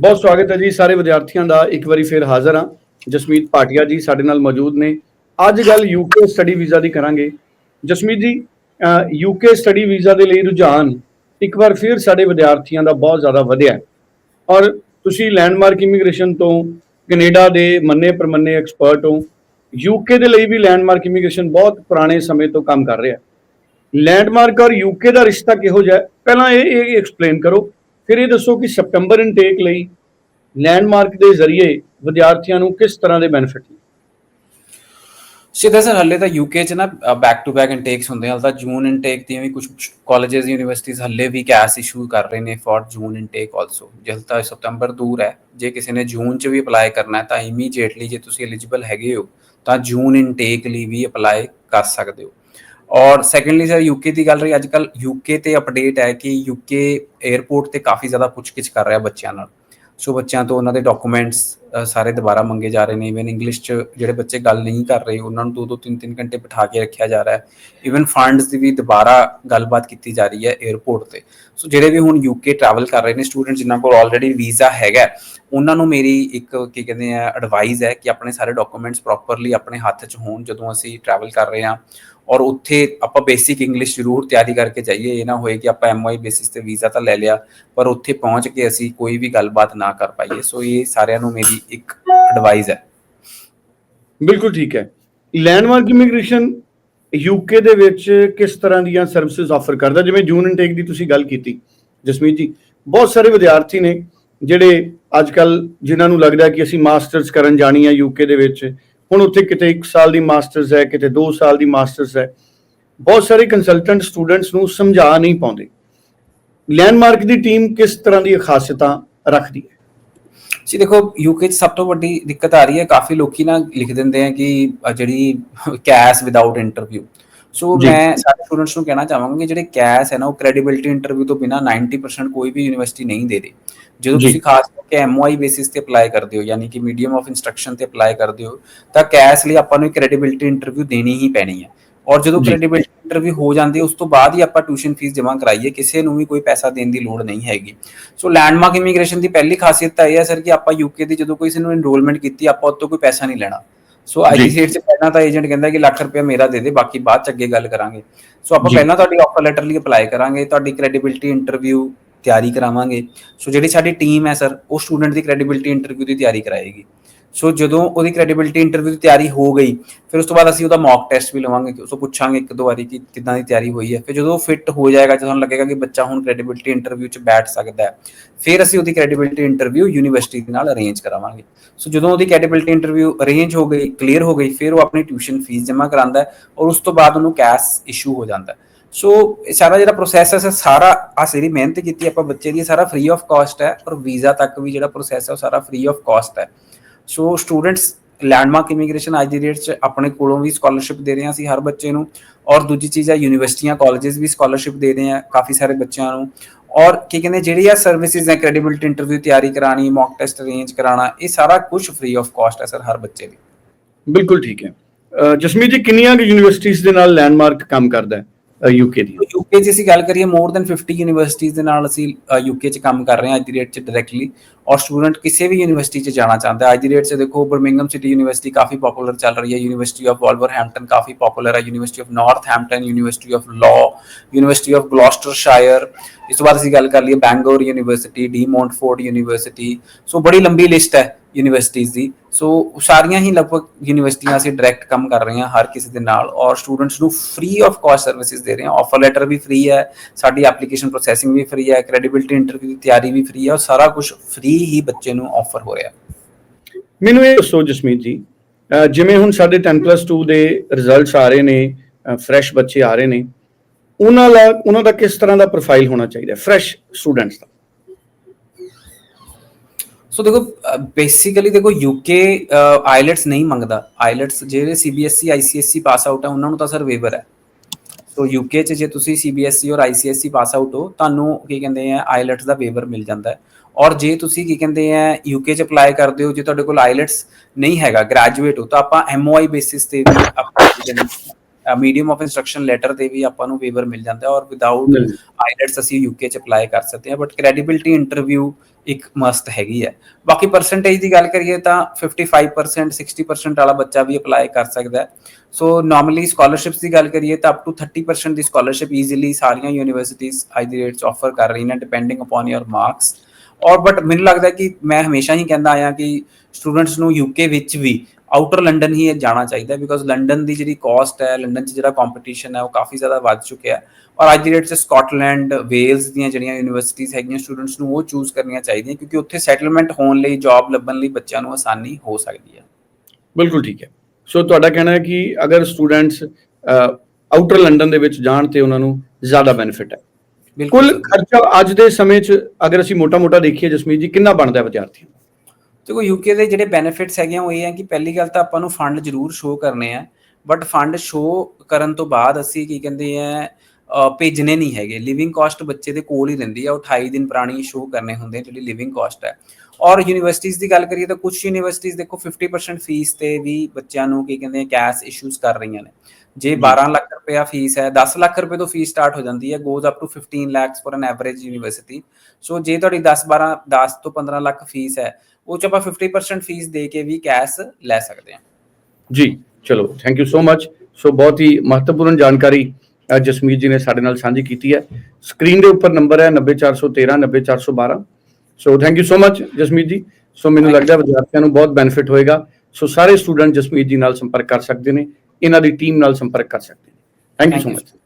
ਬਹੁਤ ਸਵਾਗਤ ਹੈ ਜੀ ਸਾਰੇ ਵਿਦਿਆਰਥੀਆਂ ਦਾ। ਇੱਕ ਵਾਰੀ ਫਿਰ ਹਾਜ਼ਰ ਹਾਂ। ਜਸਮੀਤ ਭਾਟੀਆ ਜੀ ਸਾਡੇ ਨਾਲ ਮੌਜੂਦ ਨੇ। ਅੱਜ ਗੱਲ ਯੂਕੇ ਸਟੱਡੀ ਵੀਜ਼ਾ ਦੀ ਕਰਾਂਗੇ। Jasmeet ji UK study visa ਦੇ ਲਈ ਰੁਝਾਨ ਇੱਕ ਵਾਰ ਫਿਰ ਸਾਡੇ ਵਿਦਿਆਰਥੀਆਂ ਦਾ ਬਹੁਤ ਜ਼ਿਆਦਾ ਵਧਿਆ ਔਰ ਤੁਸੀਂ ਲੈਂਡਮਾਰਕ ਇਮੀਗ੍ਰੇਸ਼ਨ ਤੋਂ ਕੈਨੇਡਾ ਦੇ ਮੰਨੇ ਪ੍ਰਮੰਨੇ ਐਕਸਪਰਟ ਹੋ ਯੂਕੇ ਦੇ ਲਈ ਵੀ ਲੈਂਡਮਾਰਕ ਇਮੀਗ੍ਰੇਸ਼ਨ ਬਹੁਤ ਪੁਰਾਣੇ ਸਮੇਂ ਤੋਂ ਕੰਮ ਕਰ ਰਿਹਾ ਲੈਂਡਮਾਰਕ ਔਰ ਯੂਕੇ ਦਾ ਰਿਸ਼ਤਾ ਕਿਹੋ ਜਿਹਾ ਪਹਿਲਾਂ ਇਹ ਇਹ ਐਕਸਪਲੇਨ ਕਰੋ। ਫਿਰ ਇਹ ਦੱਸੋ ਕਿ ਸਪਟੰਬਰ ਇਨਟੇਕ ਲਈ ਲੈਂਡਮਾਰਕ ਦੇ ਜ਼ਰੀਏ ਵਿਦਿਆਰਥੀਆਂ ਨੂੰ ਕਿਸ ਤਰ੍ਹਾਂ ਦੇ ਬੈਨੀਫਿਟ ਨੇ? ਸਿੱਧਾ ਸਰ, ਹੱਲੇ ਤਾਂ ਯੂਕੇ ਚ ਨਾ ਬੈਕ ਟੂ ਬੈਕ ਇਨਟੇਕਸ ਹੁੰਦੇ ਹਨ ਤਾਂ ਜੂਨ ਇਨਟੇਕ ਦੀਆਂ ਵੀ ਕੁਝ ਕਾਲਜਸ ਯੂਨੀਵਰਸਿਟੀਆਂ ਹੱਲੇ ਵੀ ਕੈਸ ਇਸ਼ੂ ਕਰ ਰਹੇ ਨੇ ਫॉर ਜੂਨ ਇਨਟੇਕ ਆਲਸੋ ਜਦ ਤਾਂ ਸਤੰਬਰ ਦੂਰ ਹੈ, ਜੇ ਕਿਸੇ ਨੇ ਜੂਨ ਚ ਵੀ ਅਪਲਾਈ ਕਰਨਾ ਹੈ, ਤਾਂ ਇਮੀਡੀਏਟਲੀ ਜੇ ਤੁਸੀਂ ਐਲੀਜੀਬਲ ਹੈਗੇ ਹੋ, ਤਾਂ ਜੂਨ ਇਨਟੇਕ ਲਈ ਵੀ ਅਪਲਾਈ ਕਰ ਸਕਦੇ ਹੋ। ਔਰ ਸੈਕੰਡਲੀ ਸਰ ਯੂਕੇ ਦੀ ਗੱਲ ਰਹੀ ਅੱਜ ਕੱਲ ਯੂਕੇ ਤੇ ਅਪਡੇਟ ਹੈ ਕਿ ਯੂਕੇ 에ਅਰਪੋਰਟ ਤੇ ਕਾਫੀ ਜ਼ਿਆਦਾ ਪੁੱਛਗਿੱਛ ਕਰ ਰਿਹਾ ਬੱਚਿਆਂ ਨਾਲ। ਸੋ ਬੱਚਿਆਂ ਤੋਂ ਉਹਨਾਂ ਦੇ ਡਾਕੂਮੈਂਟਸ ਸਾਰੇ ਦੁਬਾਰਾ ਮੰਗੇ ਜਾ ਰਹੇ ਨੇ। ਇਵਨ ਇੰਗਲਿਸ਼ ਚ ਜਿਹੜੇ ਬੱਚੇ ਗੱਲ ਨਹੀਂ ਕਰ ਰਹੇ, ਉਹਨਾਂ ਨੂੰ ਦੋ ਦੋ ਤਿੰਨ ਤਿੰਨ ਘੰਟੇ ਬਿਠਾ ਕੇ ਰੱਖਿਆ ਜਾ ਰਿਹਾ ਹੈ। ਇਵਨ ਫੰਡਸ ਦੀ ਵੀ ਦੁਬਾਰਾ ਗੱਲਬਾਤ ਕੀਤੀ ਜਾ ਰਹੀ ਹੈ 에ਅਰਪੋਰਟ ਤੇ। ਸੋ ਜਿਹੜੇ ਵੀ ਹੁਣ ਯੂਕੇ ਟਰੈਵਲ ਕਰ ਰਹੇ ਨੇ ਸਟੂਡੈਂਟ ਜਿਨ੍ਹਾਂ ਕੋਲ ਆਲਰੇਡੀ ਵੀਜ਼ਾ ਹੈਗਾ, ਉਹਨਾਂ ਨੂੰ ਮੇਰੀ ਇੱਕ ਕੀ ਕਹਿੰਦੇ ਆ ਐਡਵਾਈਸ ਹੈ ਕਿ ਆਪਣੇ ਸਾਰੇ ਡਾਕੂਮੈਂਟਸ ਪ੍ਰੋਪਰਲੀ ਆਪਣੇ ਹੱਥ 'ਚ ਹੋਣ ਜਦੋਂ ਅਸੀਂ ਟਰੈਵਲ ਕਰ ਰਹੇ ਹਾਂ। ਔਰ ਉੱਥੇ ਆਪਾਂ ਬੇਸਿਕ ਇੰਗਲਿਸ਼ ਜ਼ਰੂਰ ਤਿਆਰੀ ਕਰਕੇ ਜਾਈਏ, ਇਹ ਨਾ ਹੋਏ ਕਿ ਆਪਾਂ ਐਮਵਾਈ ਬੇਸਿਸ ਤੇ ਵੀਜ਼ਾ ਤਾਂ ਲੈ ਲਿਆ, ਪਰ ਉੱਥੇ ਪਹੁੰਚ ਕੇ ਅਸੀਂ ਕੋਈ ਵੀ ਗੱਲਬਾਤ ਨਾ ਕਰ ਪਾਈਏ। ਸੋ ਇਹ ਸਾਰਿਆਂ ਨੂੰ ਮੇਰੀ ਇੱਕ ਐਡਵਾਈਸ ਹੈ। ਬਿਲਕੁਲ ਠੀਕ ਹੈ। ਲੈਂਡਮਾਰਕ ਇਮੀਗ੍ਰੇਸ਼ਨ ਯੂਕੇ ਦੇ ਵਿੱਚ ਕਿਸ ਤਰ੍ਹਾਂ ਦੀਆਂ ਸਰਵਿਸਿਜ਼ ਆਫਰ ਕਰਦਾ? ਜਿਵੇਂ ਜੂਨ ਇਨਟੇਕ ਦੀ ਤੁਸੀਂ ਗੱਲ ਕੀਤੀ, ਜਸਮੀਤ ਜੀ, ਬਹੁਤ ਸਾਰੇ ਵਿਦਿਆਰਥੀ ਨੇ ਜਿਹੜੇ ਅੱਜ ਕੱਲ ਜਿਨ੍ਹਾਂ ਨੂੰ ਲੱਗਦਾ ਕਿ ਅਸੀਂ ਮਾਸਟਰਸ ਕਰਨ ਜਾਣੀ ਹੈ ਯੂਕੇ ਦੇ ਵਿੱਚ ਹੁਣ ਉੱਥੇ ਕਿਤੇ 1 ਸਾਲ ਦੀ ਮਾਸਟਰਸ ਹੈ, ਕਿਤੇ 2 ਸਾਲ ਦੀ ਮਾਸਟਰਸ ਹੈ। ਬਹੁਤ ਸਾਰੇ ਕੰਸਲਟੈਂਟ ਸਟੂਡੈਂਟਸ ਨੂੰ ਸਮਝਾ ਨਹੀਂ ਪਾਉਂਦੇ। ਲੈਂਡਮਾਰਕ ਦੀ ਟੀਮ ਕਿਸ ਤਰ੍ਹਾਂ ਦੀ ਖਾਸੀਅਤਾਂ ਰੱਖਦੀ ਹੈ? ਜੀ ਦੇਖੋ ਯੂਕੇ ਚ ਸਭ ਤੋਂ ਵੱਡੀ ਦਿੱਕਤ ਆ ਰਹੀ ਹੈ। ਕਾਫੀ ਲੋਕੀ ਨਾ ਲਿਖ ਦਿੰਦੇ ਆ ਕਿ ਜਿਹੜੀ ਕੈਸ਼ ਵਿਦਆਊਟ ਇੰਟਰਵਿਊ ਸੋ। ਮੈਂ ਸਾਰੇ ਸਟੂਡੈਂਟਸ ਨੂੰ ਕਹਿਣਾ ਚਾਹਾਂਗਾ ਕਿ ਜਿਹੜੇ ਕੈਸ਼ ਹੈ ਨਾ ਉਹ ਕ੍ਰੈਡੀਬਿਲਿਟੀ ਇੰਟਰਵਿਊ ਤੋਂ ਬਿਨਾ 90% ਕੋਈ ਵੀ ਯੂਨੀਵਰਸਿਟੀ ਨਹੀਂ ਦੇ ਰਹੀ ਜਦੋਂ। ਤੁਸੀਂ ਖਾਸ ਕਰਕੇ ਐਮਓਆਈ ਬੇਸਿਸ ਤੇ ਅਪਲਾਈ ਕਰਦੇ ਹੋ ਯਾਨੀ ਕਿ ਮੀਡੀਅਮ ਆਫ ਇਨਸਟਰਕਸ਼ਨ ਤੇ ਅਪਲਾਈ ਕਰਦੇ ਹੋ ਤਾਂ ਕੈਸ਼ ਲਈ ਆਪਾਂ ਨੂੰ ਕ੍ਰੈਡੀਬਿਲਿਟੀ ਇੰਟਰਵਿਊ ਦੇਣੀ ਹੀ ਪੈਣੀ ਹੈ ਔਰ ਜਦੋਂ। ਕ੍ਰੈਡੀਬਿਲਿਟੀ ਇੰਟਰਵਿਊ ਹੋ ਜਾਂਦੀ ਹੈ ਉਸ ਤੋਂ ਬਾਅਦ ਹੀ ਆਪਾਂ ਟਿਊਸ਼ਨ ਫੀਸ ਜਮ੍ਹਾਂ ਕਰਾਈਏ ਕਿਸੇ ਨੂੰ ਵੀ ਕੋਈ ਪੈਸਾ ਦੇਣ ਦੀ ਲੋੜ ਨਹੀਂ ਹੈਗੀ ਸੋ ਲੈਂਡਮਾਰਕ ਇਮੀਗ੍ਰੇਸ਼ਨ ਦੀ ਪਹਿਲੀ ਖਾਸੀਅਤ ਤਾਂ ਇਹ ਹੈ ਸਰ ਕਿ ਆਪਾਂ ਯੂਕੇ ਦੀ ਜਦੋਂ ਕੋਈ ਨੂੰ ਐਨਰੋਲਮੈਂਟ ਕੀਤੀ ਆਪਾਂ ਉਤੋਂ ਕੋਈ ਪੈਸਾ ਨਹੀਂ ਲੈਣਾ ਸੋ ਜੀ। ਆਈਜੀਸੀਏਟ ਚ ਪਹਿਲਾਂ ਤਾਂ ਏਜੰਟ ਕਹਿੰਦਾ ਕਿ ਲੱਖ ਰੁਪਏ ਮੇਰਾ ਦੇ ਦੇ ਬਾਕੀ ਬਾਅਦ ਚ ਅੱਗੇ ਗੱਲ ਕਰਾਂਗੇ ਸੋ ਆਪਾਂ। ਪਹਿਲਾਂ ਤੁਹਾਡੀ ਆਫਰ ਲੈਟਰ ਲਈ ਅਪਲਾਈ ਕਰਾਂਗੇ ਤੁਹਾਡੀ ਕ੍ਰੈਡੀਬਿਲਿਟੀ ਇੰਟਰਵਿਊ ਤਿਆਰੀ ਕਰਾਵਾਂਗੇ ਸੋ ਜਿਹੜੀ ਸਾਡੀ ਟੀਮ ਹੈ ਸਰ ਉਹ ਸਟੂਡੈਂਟ ਦੀ ਕ੍ਰੈਡੀਬਿਲਿਟੀ ਇੰਟਰਵਿਊ ਦੀ ਤਿਆਰੀ ਕਰਾਏਗੀ ਸੋ ਜਦੋਂ ਉਹਦੀ ਕ੍ਰੈਡੀਬਿਲਟੀ ਇੰਟਰਵਿਊ ਦੀ ਤਿਆਰੀ ਹੋ ਗਈ, ਫਿਰ ਉਸ ਤੋਂ ਬਾਅਦ ਅਸੀਂ ਉਹਦਾ ਮੌਕ ਟੈਸਟ ਵੀ ਲਵਾਂਗੇ ਉਸ ਤੋਂ ਪੁੱਛਾਂਗੇ ਇੱਕ ਦੋ ਵਾਰੀ ਕਿ ਕਿੱਦਾਂ ਦੀ ਤਿਆਰੀ ਹੋਈ ਹੈ। ਫਿਰ ਜਦੋਂ ਫਿੱਟ ਹੋ ਜਾਏਗਾ, ਜਦੋਂ ਸਾਨੂੰ ਲੱਗੇਗਾ ਕਿ ਬੱਚਾ ਹੁਣ ਕ੍ਰੈਡੀਬਿਲਟੀ ਇੰਟਰਵਿਊ 'ਚ ਬੈਠ ਸਕਦਾ ਹੈ, ਫਿਰ ਅਸੀਂ ਉਹਦੀ ਕ੍ਰੈਡੀਬਿਲਟੀ ਇੰਟਰਵਿਊ ਯੂਨੀਵਰਸਿਟੀ ਦੇ ਨਾਲ ਅਰੇਂਜ ਕਰਾਵਾਂਗੇ। ਸੋ ਜਦੋਂ ਉਹਦੀ ਕ੍ਰੈਡੀਬਿਲਟੀ ਇੰਟਰਵਿਊ ਅਰੇਂਜ ਹੋ ਗਈ ਕਲੀਅਰ ਹੋ ਗਈ, ਫਿਰ ਉਹ ਆਪਣੀ ਟਿਊਸ਼ਨ ਫੀਸ ਜਮ੍ਹਾਂ ਕਰਾਉਂਦਾ ਹੈ ਔਰ ਉਸ ਤੋਂ ਬਾਅਦ ਉਹਨੂੰ ਕੈਸ਼ ਇਸ਼ੂ ਹੋ ਜਾਂਦਾ ਹੈ। ਸੋ ਇਹ ਸਾਰਾ ਜਿਹੜਾ ਪ੍ਰੋਸੈਸ ਹੈ, ਸਾਰਾ ਆ ਸਾਰੀ ਮਿਹਨਤ ਕੀਤੀ ਆਪਾਂ ਬੱਚੇ ਦੀ ਸਾਰਾ ਫ੍ਰੀ ਆਫ ਕਾਸਟ ਹੈ ਔਰ ਵੀਜ਼ਾ ਤੱਕ ਵੀ ਜਿਹੜਾ ਪ੍ਰੋਸੈਸ ਹੈ, ਉਹ ਸਾਰਾ ਫ੍ਰੀ ਆਫ ਕਾਸਟ ਹੈ। ਸੋ ਸਟੂਡੈਂਟਸ ਲੈਂਡਮਾਰਕ ਇਮੀਗ੍ਰੇਸ਼ਨ ਅੱਜ ਦੀ ਡੇਟ 'ਚ ਆਪਣੇ ਕੋਲੋਂ ਵੀ ਸਕਾਲਰਸ਼ਿਪ ਦੇ ਰਹੇ ਹਾਂ ਅਸੀਂ ਹਰ ਬੱਚੇ ਨੂੰ। ਔਰ ਦੂਜੀ ਚੀਜ਼ ਹੈ ਯੂਨੀਵਰਸਿਟੀਆਂ ਕਾਲਜਸ ਵੀ ਸਕਾਲਰਸ਼ਿਪ ਦੇ ਰਹੇ ਆ ਕਾਫੀ ਸਾਰੇ ਬੱਚਿਆਂ ਨੂੰ। ਔਰ ਕੀ ਕਹਿੰਦੇ, ਜਿਹੜੀ ਆ ਸਰਵਿਸਿਜ਼ ਹੈ ਕ੍ਰੈਡੀਬਿਲਟੀ ਇੰਟਰਵਿਊ ਤਿਆਰੀ ਕਰਾਣੀ ਮੌਕ ਟੈਸਟ ਅਰੇਂਜ ਕਰਾਣਾ ਇਹ ਸਾਰਾ ਕੁਝ ਫ੍ਰੀ ਆਫ ਕਾਸਟ ਹੈ ਸਰ ਹਰ ਬੱਚੇ ਲਈ। ਬਿਲਕੁਲ ਠੀਕ ਹੈ। ਜਸਮੀਤ ਜੀ, ਕਿੰਨੀਆਂ ਕਿ ਯੂਨੀਵਰਸਿਟੀਜ਼ ਦੇ ਨਾਲ ਲੈਂਡਮਾਰਕ ਕੰਮ ਕਰਦਾ ਹੈ? ਯੂਕੇ ਦੀ ਯੂਕੇ 'ਚ ਅਸੀਂ ਗੱਲ ਕਰੀਏ ਮੋਰ ਦੈਨ 50 ਯੂਨੀਵਰਸਿਟੀਜ਼ ਦੇ ਨਾਲ ਅਸੀਂ ਯੂਕੇ 'ਚ ਕੰਮ ਕਰ ਰਹੇ ਹਾਂ ਅੱਜ ਦੀ ਡੇਟ 'ਚ ਡਾਇਰੈਕਟਲੀ ਔਰ ਸਟੂਡੈਂਟ ਕਿਸੇ ਵੀ ਯੂਨੀਵਰਸਿਟੀ 'ਚ ਜਾਣਾ ਚਾਹੁੰਦਾ ਹੈ। ਅੱਜ ਦੀ ਡੇਟ 'ਚ ਦੇਖੋ ਬਰਮਿੰਗਮ ਸਿਟੀ ਯੂਨੀਵਰਸਿਟੀ ਕਾਫੀ ਪਪੂਲਰ ਚੱਲ ਰਹੀ ਹੈ। ਯੂਨੀਵਰਸਿਟੀ ਆਫ ਵੋਲਵਰਹੈਂਪਟਨ ਕਾਫੀ ਪਪੂਲਰ ਹੈ। University of Northampton university of law university of Gloucestershire ਇਸ ਤੋਂ ਬਾਅਦ ਅਸੀਂ ਗੱਲ ਕਰ ਲਈਏ Bangalore university De Montfort university so ਬੜੀ ਲੰਬੀ ਲਿਸਟ ਹੈ। ਯੂਨੀਵਰਸਿਟੀਜ਼ ਦੀ। ਸੋ ਸਾਰੀਆਂ ਹੀ ਲਗਭਗ ਯੂਨੀਵਰਸਿਟੀਆਂ ਅਸੀਂ ਡਾਇਰੈਕਟ ਕੰਮ ਕਰ ਰਹੇ ਹਾਂ ਹਰ ਕਿਸੇ ਦੇ ਨਾਲ ਔਰ ਸਟੂਡੈਂਟਸ ਨੂੰ ਫ੍ਰੀ ਆਫ ਕਾਸਟ ਸਰਵਿਸਿਜ਼ ਦੇ ਰਹੇ ਹਾਂ। ਆਫਰ ਲੈਟਰ ਵੀ ਫ੍ਰੀ ਹੈ, ਸਾਡੀ ਐਪਲੀਕੇਸ਼ਨ ਪ੍ਰੋਸੈਸਿੰਗ ਵੀ ਫ੍ਰੀ ਹੈ ਕ੍ਰੈਡੀਬਿਲਿਟੀ ਇੰਟਰਵਿਊ ਦੀ ਤਿਆਰੀ ਵੀ ਫ੍ਰੀ ਹੈ ਔਰ ਸਾਰਾ ਕੁਝ ਫ੍ਰੀ ਹੀ ਬੱਚੇ ਨੂੰ ਆਫਰ ਹੋ ਰਿਹਾ। ਮੈਨੂੰ ਇਹ ਦੱਸੋ ਜਸਮੀਤ ਜੀ ਜਿਵੇਂ ਹੁਣ ਸਾਡੇ 10+2 ਦੇ ਰਿਜ਼ਲਟਸ ਆ ਰਹੇ ਨੇ ਫਰੈਸ਼ ਬੱਚੇ ਆ ਰਹੇ ਨੇ, ਉਹਨਾਂ ਦਾ ਉਹਨਾਂ ਦਾ ਕਿਸ ਤਰ੍ਹਾਂ ਦਾ ਪ੍ਰੋਫਾਈਲ ਹੋਣਾ ਚਾਹੀਦਾ ਫਰੈਸ਼ ਸਟੂਡੈਂਟਸ ਦਾ। ਸੋ ਦੇਖੋ ਬੇਸਿਕਲੀ ਦੇਖੋ ਯੂਕੇ ਆਈਲੈਟਸ ਨਹੀਂ ਮੰਗਦਾ ਆਈਲੈਟਸ ਜਿਹੜੇ ਸੀਬੀਐਸਈ ਆਈਸੀਐਸਈ ਪਾਸ ਆਊਟ ਹੈ ਉਹਨਾਂ ਨੂੰ ਤਾਂ ਸਰ ਵੇਵਰ ਹੈ ਸੋ ਯੂਕੇ ਚ ਜੇ ਤੁਸੀਂ ਸੀਬੀਐਸਈ ਔਰ ਆਈਸੀਐਸਈ ਪਾਸ ਆਊਟ ਹੋ ਤੁਹਾਨੂੰ ਕੀ ਕਹਿੰਦੇ ਆ ਆਈਲੈਟਸ ਦਾ ਵੇਵਰ ਮਿਲ ਜਾਂਦਾ ਹੈ ਔਰ ਜੇ ਤੁਸੀਂ ਕੀ ਕਹਿੰਦੇ ਆ ਯੂਕੇ ਚ ਅਪਲਾਈ ਕਰਦੇ ਹੋ ਜੇ ਤੁਹਾਡੇ ਕੋਲ ਆਈਲੈਟਸ ਨਹੀਂ ਹੈਗਾ ਗ੍ਰੈਜੂਏਟ ਹੋ ਤਾਂ ਆਪਾਂ ਐਮਓਆਈ ਬੇਸਿਸ ਤੇ ਵੀ ਆਪਾਂ ਮੀਡੀਅਮ ਆਫ ਇਨਸਟਰਕਸ਼ਨ ਲੈਟਰ ਤੇ ਵੀ ਆਪਾਂ ਨੂੰ ਵੇਵਰ ਮਿਲ ਜਾਂਦਾ ਔਰ ਵਿਦਆਊਟ। ਆਈਲੈਟਸ ਅਸੀਂ ਯੂਕੇ ਚ ਅਪਲਾਈ ਕਰ ਸਕਦੇ ਹਾਂ ਬਟ ਕ੍ਰੈਡੀਬਿਲਿਟੀ ਇੰਟਰਵਿਊ ਇੱਕ ਮਸਟ ਹੈਗੀ ਹੈ। ਬਾਕੀ ਪਰਸੈਂਟੇਜ ਦੀ ਗੱਲ ਕਰੀਏ ਤਾਂ 55% 60% ਵਾਲਾ ਬੱਚਾ ਵੀ ਅਪਲਾਈ ਕਰ ਸਕਦਾ ਹੈ। ਸੋ ਨਾਰਮਲੀ ਸਕਾਲਰਸ਼ਿਪਸ ਦੀ ਗੱਲ ਕਰੀਏ ਤਾਂ ਅਪ ਟੂ 30% ਦੀ ਸਕਾਲਰਸ਼ਿਪ ਈਜ਼ੀਲੀ ਸਾਰੀਆਂ ਯੂਨੀਵਰਸਿਟੀਜ਼ ਅੱਜ ਦੀ ਰੇਟ 'ਚ ਆਫਰ ਕਰ ਰਹੀਆਂ ਨੇ ਡਿਪੈਂਡਿੰਗ ਅਪਨ ਯਰ ਮਾਰਕਸ ਔਰ ਬਟ ਮੈਨੂੰ ਲੱਗਦਾ ਕਿ ਮੈਂ ਹਮੇਸ਼ਾ ਹੀ ਕਹਿੰਦਾ ਆਇਆ ਕਿ ਸਟੂਡੈਂਟਸ ਨੂੰ ਯੂਕੇ ਵਿੱਚ ਵੀ ਆਊਟਰ ਲੰਡਨ ਹੀ ਜਾਣਾ ਚਾਹੀਦਾ ਬਿਕੋਜ਼ ਲੰਡਨ ਦੀ ਜਿਹੜੀ ਕਾਸਟ ਹੈ ਲੰਡਨ 'ਚ ਜਿਹੜਾ ਕੰਪੀਟੀਸ਼ਨ ਹੈ ਉਹ ਕਾਫੀ ਜ਼ਿਆਦਾ ਵੱਧ ਚੁੱਕਿਆ ਹੈ ਔਰ ਅੱਜ ਦੀ ਡੇਟ 'ਚ ਸਕਾਟਲੈਂਡ ਵੇਲਸ ਦੀਆਂ ਜਿਹੜੀਆਂ ਯੂਨੀਵਰਸਿਟੀਆਂ ਹੈਗੀਆਂ ਸਟੂਡੈਂਟਸ ਨੂੰ ਉਹ ਚੂਜ਼ ਕਰਨੀਆਂ ਚਾਹੀਦੀਆਂ ਕਿਉਂਕਿ ਉੱਥੇ ਸੈਟਲਮੈਂਟ ਹੋਣ ਲਈ ਜੌਬ ਲੱਭਣ ਲਈ ਬੱਚਿਆਂ ਨੂੰ ਆਸਾਨੀ ਹੋ ਸਕਦੀ ਹੈ। ਬਿਲਕੁਲ ਠੀਕ ਹੈ। ਸੋ ਤੁਹਾਡਾ ਕਹਿਣਾ ਹੈ ਕਿ ਅਗਰ ਸਟੂਡੈਂਟਸ ਆਊਟਰ ਲੰਡਨ ਦੇ ਵਿੱਚ ਜਾਣ ਤੇ ਉਹਨਾਂ ਨੂੰ ਜ਼ਿਆਦਾ ਬੈਨੀਫਿਟ ਹੈ। ਕੁੱਲ ਖਰਚਾ ਅੱਜ ਦੇ ਸਮੇਂ 'ਚ ਅਗਰ ਅਸੀਂ ਮੋਟਾ-ਮੋਟਾ ਦੇਖੀਏ ਜਸਮੀਤ ਜੀ ਕਿੰਨਾ ਬਣਦਾ ਹੈ ਵਿਦਿਆਰਥੀਆਂ ਦਾ? ਦੇਖੋ ਯੂਕੇ ਦੇ ਜਿਹੜੇ ਬੈਨੀਫਿਟਸ ਹੈਗੇ ਆ ਉਹ ਇਹ ਹੈ ਕਿ ਪਹਿਲੀ ਗੱਲ ਤਾਂ ਆਪਾਂ ਨੂੰ ਫੰਡ ਜ਼ਰੂਰ ਸ਼ੋ ਕਰਨੇ ਆ ਬਟ ਫੰਡ ਸ਼ੋ ਕਰਨ ਤੋਂ ਬਾਅਦ ਅਸੀਂ ਕੀ ਕਹਿੰਦੇ ਆ ਅ, ਭੇਜਣੇ ਨਹੀਂ ਹੈਗੇ। ਲਿਵਿੰਗ ਕਾਸਟ ਬੱਚੇ ਦੇ ਕੋਲ ਹੀ ਰਹਿੰਦੀ ਆ ਉਹ 28 ਦਿਨ ਪੁਰਾਣੀ ਸ਼ੋ ਕਰਨੇ ਹੁੰਦੇ ਜਿਹੜੀ ਲਿਵਿੰਗ ਕਾਸਟ ਹੈ। ਔਰ ਯੂਨੀਵਰਸਿਟੀਜ਼ ਦੀ ਗੱਲ ਕਰੀਏ ਤਾਂ ਕੁਝ ਯੂਨੀਵਰਸਿਟੀਜ਼ ਦੇਖੋ 50% ਫੀਸ ਤੇ ਵੀ ਬੱਚਿਆਂ ਨੂੰ ਕੀ ਕਹਿੰਦੇ ਆ ਕੈਸ਼ ਇਸ਼ੂਜ਼ ਕਰ ਰਹੀਆਂ ਨੇ। ਜੇ 12 ਲੱਖ ਰੁਪਇਆ ਫੀਸ ਹੈ 10 ਲੱਖ ਰੁਪਏ ਤੋਂ ਫੀਸ ਸਟਾਰਟ ਹੋ ਜਾਂਦੀ ਹੈ goes up to 15 lakhs for an average university so ਜੇ ਤੁਹਾਡੀ 10 12 10 ਤੋਂ 15 ਲੱਖ ਫੀਸ ਹੈ ਉਹ ਚ ਆਪਾਂ 50% ਫੀਸ ਦੇ ਕੇ ਵੀ ਕੈਸ਼ ਲੈ ਸਕਦੇ ਹਾਂ। ਜੀ ਚਲੋ thank you so much so ਬਹੁਤ ਹੀ ਮਹੱਤਵਪੂਰਨ ਜਾਣਕਾਰੀ ਜਸਮੀਤ ਜੀ ਨੇ ਸਾਡੇ ਨਾਲ ਸਾਂਝੀ ਕੀਤੀ ਹੈ। ਸਕਰੀਨ ਦੇ ਉੱਪਰ ਨੰਬਰ ਹੈ 90413 90412 so thank you so much Jasmeet ji. So ਮੈਨੂੰ ਲੱਗਦਾ ਵਿਦਿਆਰਥੀਆਂ ਨੂੰ ਬਹੁਤ ਬੈਨੀਫਿਟ ਹੋਏਗਾ। ਸੋ ਸਾਰੇ ਸਟੂਡੈਂਟ ਜਸਮੀਤ ਜੀ ਨਾਲ ਸੰਪਰਕ ਕਰ ਸਕਦੇ ਨੇ। ਇਹਨਾਂ ਦੀ ਟੀਮ ਨਾਲ ਸੰਪਰਕ ਕਰ ਸਕਦੇ ਨੇ। Thank you so. ਮਚ